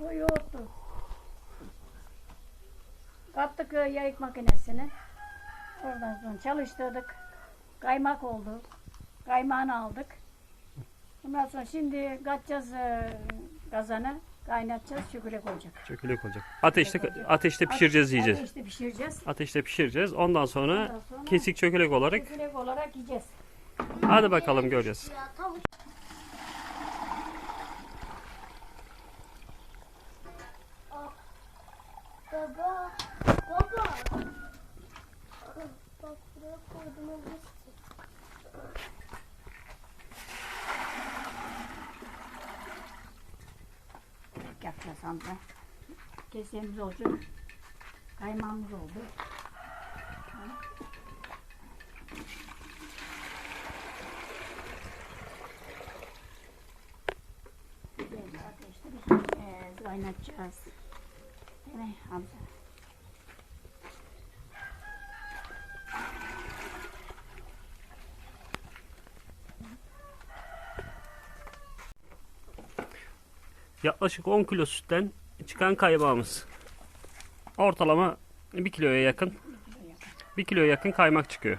Bu yoğurttu. Kattık yayık makinesini. Oradan sonra çalıştırdık. Kaymak oldu. Kaymağını aldık. Ondan sonra şimdi katacağız e, kazanı. Kaynatacağız, çöküle koyacak. Çökelek olacak. Ateşte ateşte pişireceğiz yiyeceğiz. Ateşte pişireceğiz. Ateşte pişireceğiz. Ondan sonra Ondan sonra kesik çökelek olarak çökülek olarak yiyeceğiz. hadi bakalım göreceğiz. Baba, baba. Bak buraya koydum almışsın. Çökelek yapacağız Hamza. Kesemiz olacak. Kaymağımız oldu. Belli ateşte. Yaklaşık 10 kilo sütten çıkan kaymağımız. Ortalama 1 kiloya yakın 1 kiloya yakın kaymak çıkıyor.